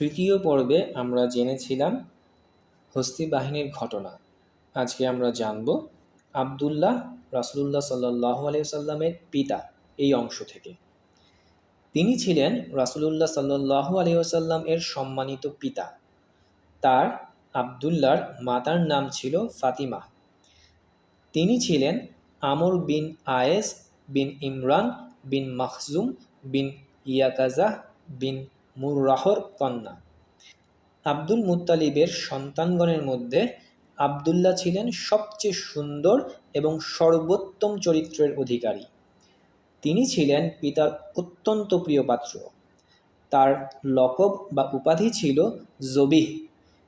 তৃতীয় পর্বে আমরা জেনেছিলাম হস্তি বাহিনীর ঘটনা। আজকে আমরা জানব আবদুল্লাহ রাসুলুল্লাহ সাল্লাহ আলিয়াল্লামের পিতা এই অংশ থেকে। তিনি ছিলেন রাসুলুল্লাহ সাল্লাহ আলিয়াল্লাম এর সম্মানিত পিতা। তার আবদুল্লার মাতার নাম ছিল ফাতিমা। তিনি ছিলেন আমর বিন আয়েস বিন ইমরান বিন মাখজুম বিন ইয়াকাজাহ বিন মুররাহর কন্যা। আব্দুল মুত্তালিবের সন্তানগণের মধ্যে আবদুল্লাহ ছিলেন সবচেয়ে সুন্দর এবং সর্বোত্তম চরিত্রের অধিকারী। তিনি ছিলেন পিতার অত্যন্ত প্রিয় পাত্র। তার লকব বা উপাধি ছিল জবিহ।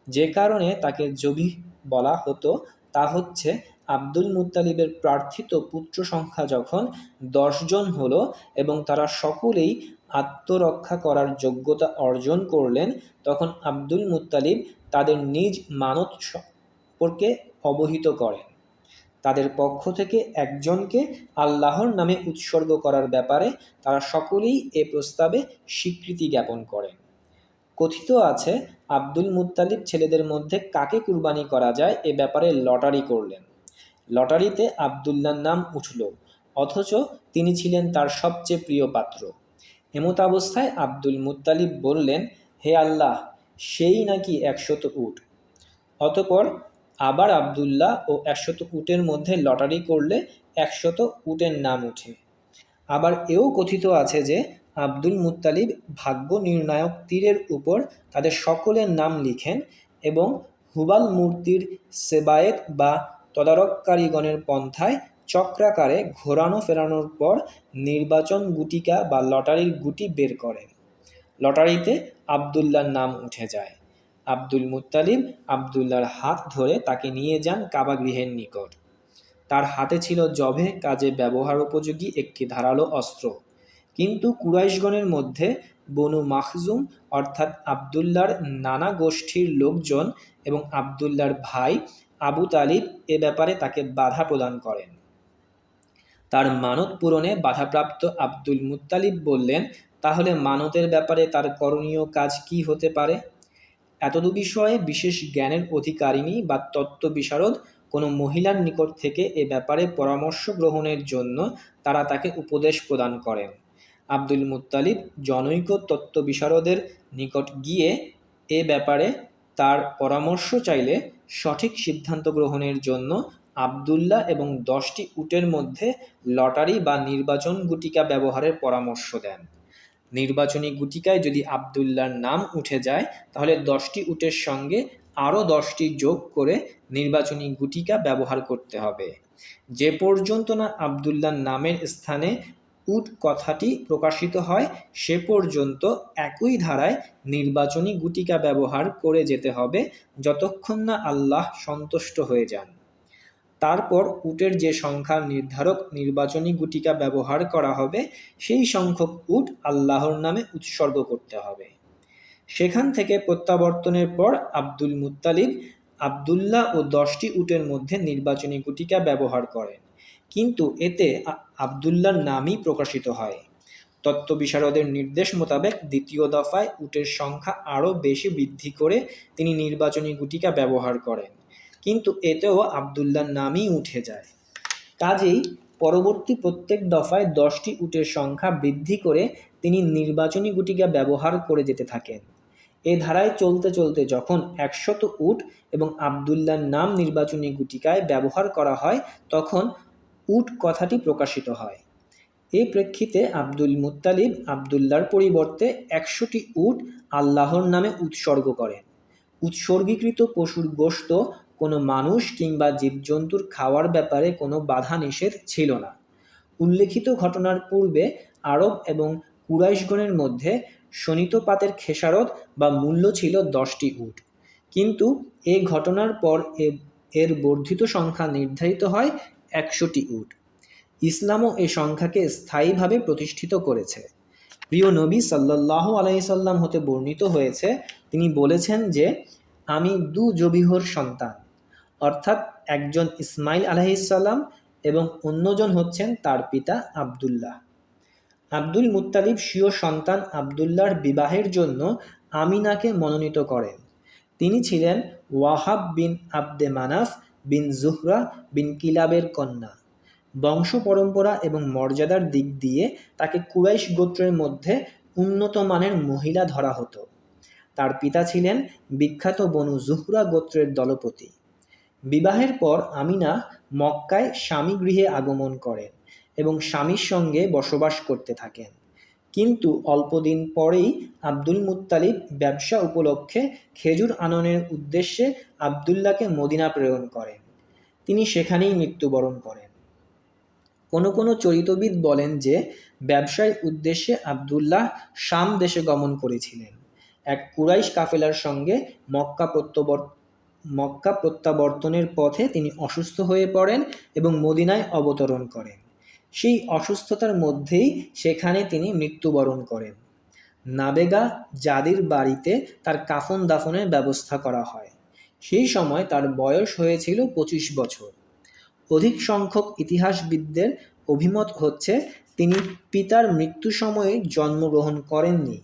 যে কারণে তাকে জবিহ বলা হতো, তা হচ্ছে আব্দুল মুত্তালিবের প্রার্থিত পুত্র সংখ্যা যখন দশজন হলো এবং তারা সকলেই আত্মরক্ষা করার যোগ্যতা অর্জন করলেন, তখন আব্দুল মুত্তালিব তাদের নিজ মানত সম্পর্কে অবহিত করেন। তাদের পক্ষ থেকে একজনকে আল্লাহর নামে উৎসর্গ করার ব্যাপারে তারা সকলেই এ প্রস্তাবে স্বীকৃতি জ্ঞাপন করেন। কথিত আছে, আব্দুল মুত্তালিব ছেলেদের মধ্যে কাকে কুরবানি করা যায় এ ব্যাপারে লটারি করলেন। লটারিতে আবদুল্লার নাম উঠল, অথচ তিনি ছিলেন তার সবচেয়ে প্রিয় পাত্র। এমতাবস্থায় আব্দুল মুত্তালিব বললেন, হে আল্লাহ, সেই নাকি একশত উট। অতপর আবার আবদুল্লাহ ও একশত উটের মধ্যে লটারি করলে একশত উটের নাম উঠে আবার এও কথিত আছে যে, আব্দুল মুত্তালিব ভাগ্য নির্ণায়ক তীরের উপর তাদের সকলের নাম লিখেন এবং হুবাল মূর্তির সেবায়েত বা তদারককারীগণের পন্থায় চক্রাকারে ঘোরানো ফেরানোর পর নির্বাচন গুটিকা বা লটারির গুটি বের করেন লটারিতে আবদুল্লার নাম উঠে যায়। আব্দুল মুত্তালিব আবদুল্লার হাত ধরে তাকে নিয়ে যান কাবাগৃহের নিকট। তার হাতে ছিল জভে কাজে ব্যবহার উপযোগী একটি ধারালো অস্ত্র। কিন্তু কুরাইশগণের মধ্যে বনু মাখজুম অর্থাৎ আবদুল্লার নানা গোষ্ঠীর লোকজন এবং আবদুল্লার ভাই আবু তালিব এ ব্যাপারে তাকে বাধা প্রদান করেন। তার মানত পূরণে বাধাপ্রাপ্ত আব্দুল মুত্তালিব বললেন, তাহলে মানতের ব্যাপারে তার করণীয় কাজ কি হতে পারে? এতদু বিষয়ে বিশেষ জ্ঞানের অধিকারিণী বা তত্ত্ব বিশারদ কোনো মহিলার নিকট থেকে এ ব্যাপারে পরামর্শ গ্রহণের জন্য তারা তাকে উপদেশ প্রদান করেন। আব্দুল মুত্তালিব জনৈক তত্ত্ব বিশারদের নিকট গিয়ে এ ব্যাপারে তার পরামর্শ চাইলে সঠিক সিদ্ধান্ত গ্রহণের জন্য আবদুল্লাহ এবং দশটি উটের মধ্যে লটারি বা নির্বাচন গুটিকা ব্যবহারের পরামর্শ দেন। নির্বাচনী গুটিকায় যদি আবদুল্লার নাম উঠে যায়, তাহলে দশটি উটের সঙ্গে আরও দশটি যোগ করে নির্বাচনী গুটিকা ব্যবহার করতে হবে। যে পর্যন্ত না আবদুল্লার নামের স্থানে উট কথাটি প্রকাশিত হয়, সে পর্যন্ত একই ধারায় নির্বাচনী গুটিকা ব্যবহার করে যেতে হবে, যতক্ষণ না আল্লাহ সন্তুষ্ট হয়ে যান। তারপর উটের যে সংখ্যা নির্ধারক নির্বাচনী গুটিকা ব্যবহার করা হবে, সেই সংখ্যক উট আল্লাহর নামে উৎসর্গ করতে হবে। সেখান থেকে প্রত্যাবর্তনের পর আব্দুল মুত্তালিব আবদুল্লাহ ও দশটি উটের মধ্যে নির্বাচনী গুটিকা ব্যবহার করেন। কিন্তু এতে আবদুল্লার নামই প্রকাশিত হয়। তত্ত্ব বিশারদের নির্দেশ মোতাবেক দ্বিতীয় দফায় উটের সংখ্যা আরও বেশি বৃদ্ধি করে তিনি নির্বাচনী গুটিকা ব্যবহার করেন। কিন্তু এতেও আবদুল্লার নামই উঠে যায়। কাজেই পরবর্তী প্রত্যেক দফায় দশটি উটের সংখ্যা বৃদ্ধি করে তিনি নির্বাচনী গুটিকা ব্যবহার করে যেতে থাকেন। এ ধারায় চলতে চলতে যখন একশত উট এবং আবদুল্লার নাম নির্বাচনী গুটিকায় ব্যবহার করা হয়, তখন উট কথাটি প্রকাশিত হয়। এ প্রেক্ষিতে আব্দুল মুত্তালিব আবদুল্লার পরিবর্তে একশোটি উট আল্লাহর নামে উৎসর্গ করেন। উৎসর্গীকৃত পশুর গোশত কোনো মানুষ কিংবা জীবজন্তুর খাওয়ার ব্যাপারে কোনো বাধা নিষেধ ছিল না। উল্লেখিত ঘটনার পূর্বে আরব এবং কুরাইশগণের মধ্যে শনিতপাতের খেসারত বা মূল্য ছিল দশটি উট। কিন্তু এ ঘটনার পর এর বর্ধিত সংখ্যা নির্ধারিত হয় একশোটি উট। ইসলামও এ সংখ্যাকে স্থায়ীভাবে প্রতিষ্ঠিত করেছে। প্রিয় নবী সাল্লাহ আলাইসাল্লাম হতে বর্ণিত হয়েছে, তিনি বলেছেন যে, আমি দু জবিহর সন্তান। অর্থাৎ একজন ইসমাইল আলাইসাল্লাম এবং অন্যজন হচ্ছেন তার পিতা আবদুল্লাহ। আব্দুল মুত্তালিব স্বীয় সন্তান আবদুল্লাহর বিবাহের জন্য আমিনাকে মনোনীত করেন। তিনি ছিলেন Wahab bin Abd Manaf bin Zuhra bin কিলাবের কন্যা। বংশ পরম্পরা এবং মর্যাদার দিক দিয়ে তাকে কুরাইশ গোত্রের মধ্যে উন্নত মানের মহিলা ধরা হতো। তার পিতা ছিলেন বিখ্যাত বনু জুহরা গোত্রের দলপতি। বিবাহের পর আমিনা মক্কায় স্বামী গৃহে আগমন করেন এবং স্বামীর সঙ্গে বসবাস করতে থাকেন। কিন্তু অল্পদিন পরেই আব্দুল মুত্তালিব ব্যবসা উপলক্ষে খেজুর আননের উদ্দেশ্যে আবদুল্লাহকে মদিনা প্রেরণ করেন। তিনি সেখানেই মৃত্যুবরণ করেন। কোনো কোনো চরিতবিদ বলেন যে ব্যবসায় উদ্দেশ্যে আবদুল্লাহ শাম দেশে গমন করেছিলেন। এক কুরাইশ কাফেলার সঙ্গে মক্কা প্রত্যবর মক্কা প্রত্যাবর্তনের পথে তিনি অসুস্থ হয়ে পড়েন এবং মদিনায় অবতরণ করেন। সেই অসুস্থতার মধ্যেই সেখানে তিনি মৃত্যুবরণ করেন। নাবেগা জাদির বাড়িতে তার কাফন দাফনের ব্যবস্থা করা হয়। সেই সময় তার বয়স হয়েছিল পঁচিশ বছর। অধিক সংখ্যক ইতিহাসবিদদের অভিমত হচ্ছে, তিনি পিতার মৃত্যু সময়ে জন্মগ্রহণ করেননি।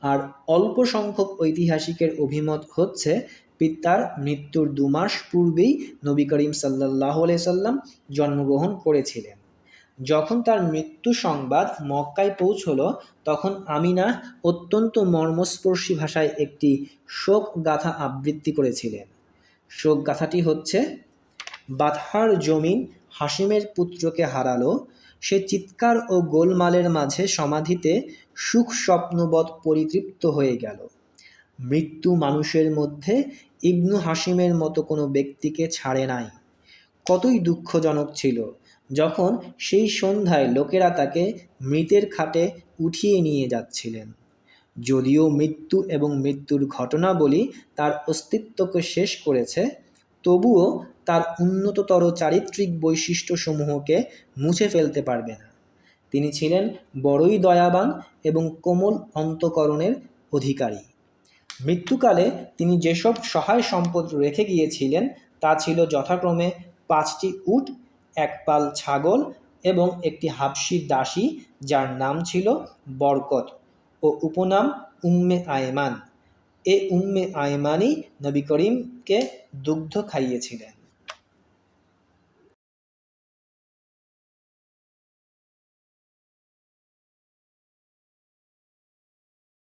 আর অল্প সংখ্যক ঐতিহাসিকের অভিমত হচ্ছে পিতার মৃত্যুর দু মাস পূর্বেই নবী করিম সাল্লাহ সাল্লাম জন্মগ্রহণ করেছিলেন। যখন তার মৃত্যু সংবাদ মক্কায় পৌঁছল, তখন আমিনা অত্যন্ত মর্মস্পর্শী ভাষায় একটি শোক গাথা আবৃত্তি করেছিলেন। শোক গাথাটি হচ্ছে বাতহার জমিন হাসিমের পুত্রকে হারালো, সে চিৎকার ও গোলমালের মাঝে সমাধিতে সুখ স্বপ্নবৎ পরিতৃপ্ত হয়ে গেল। মৃত্যু মানুষের মধ্যে ইবনু হাসিমের মতো কোনো ব্যক্তিকে ছাড়ে নাই। কতই দুঃখজনক ছিল যখন সেই সন্ধ্যায় লোকেরা তাকে মৃতের খাটে উঠিয়ে নিয়ে যাচ্ছিলেন। যদিও মৃত্যু এবং মৃত্যুর ঘটনাবলী তার অস্তিত্বকে শেষ করেছে, তবুও তার উন্নততর চারিত্রিক বৈশিষ্ট্যসমূহকে মুছে ফেলতে পারবে না। তিনি ছিলেন বড়ই দয়াবান এবং কোমল অন্তকরণের অধিকারী। মৃত্যুকালে তিনি যেসব সহায় সম্পদ রেখে গিয়েছিলেন, তা ছিল যথাক্রমে পাঁচটি উট, এক পাল ছাগল এবং একটি হাফসি দাসী যার নাম ছিল বরকত ও উপনাম উম্মে আয়মান। এ উম্মে আয়মানই নবী করিমকে দুগ্ধ খাইয়েছিলেন।